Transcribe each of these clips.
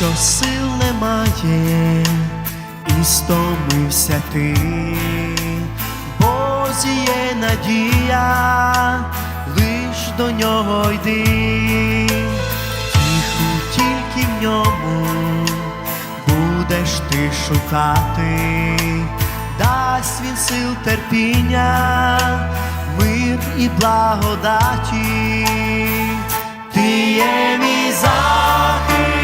Якщо сил немає, і стомився ти, бо зіє надія, лиш до нього йди, тиху тільки в ньому будеш ти шукати, дасть він сил терпіння, мир і благодаті. Ти є мій захист,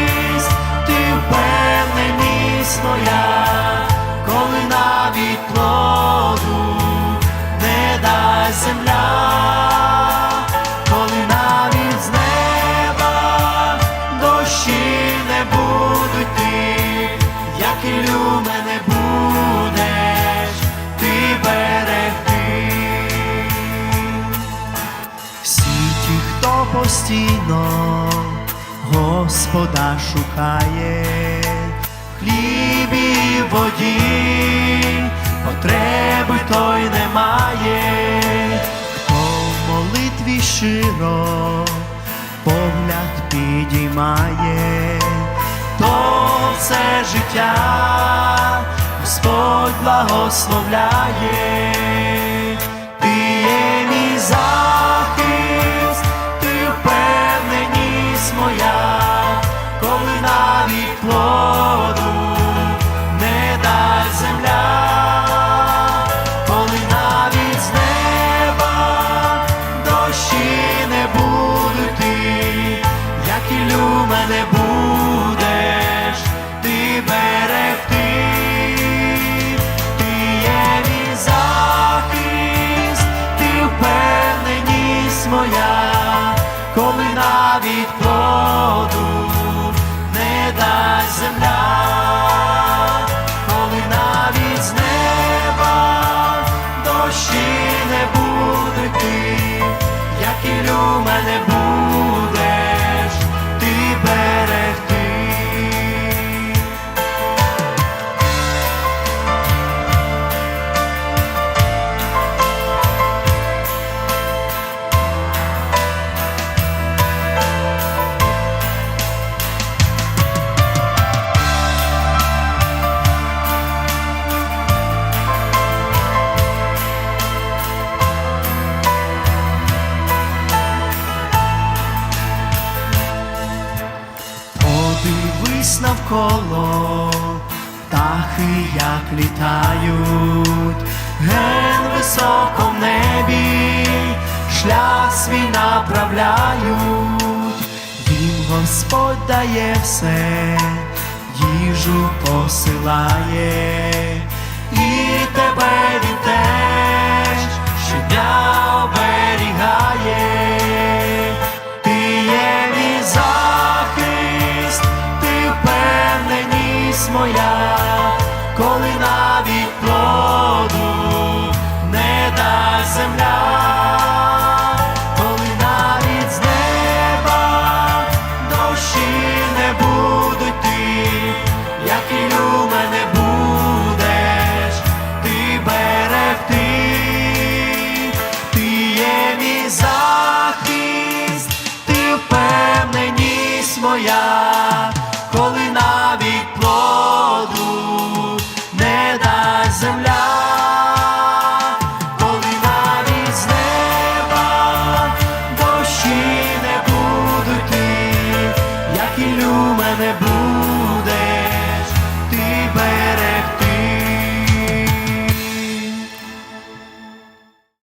постійно Господа шукає, в хлібі і воді, потреби той немає, хто в молитві щиро погляд підіймає, то все життя Господь благословляє. Мене будеш ти берегти. Ти є мій захист, ти впевненість моя, коли навіть плоду не дасть земля, коли навіть з неба дощі не будуть ти, як і мене будеш навколо, птахи як літають, ген високо в небі, шлях свій направляють, Він Господь дає все, їжу посилає, впевненість моя, коли навіть плоду не дасть земля, коли навіть з неба дощі не будуть ти, як і мене будеш ти берегти. Ти є мій захист, ти впевненість моя, Panie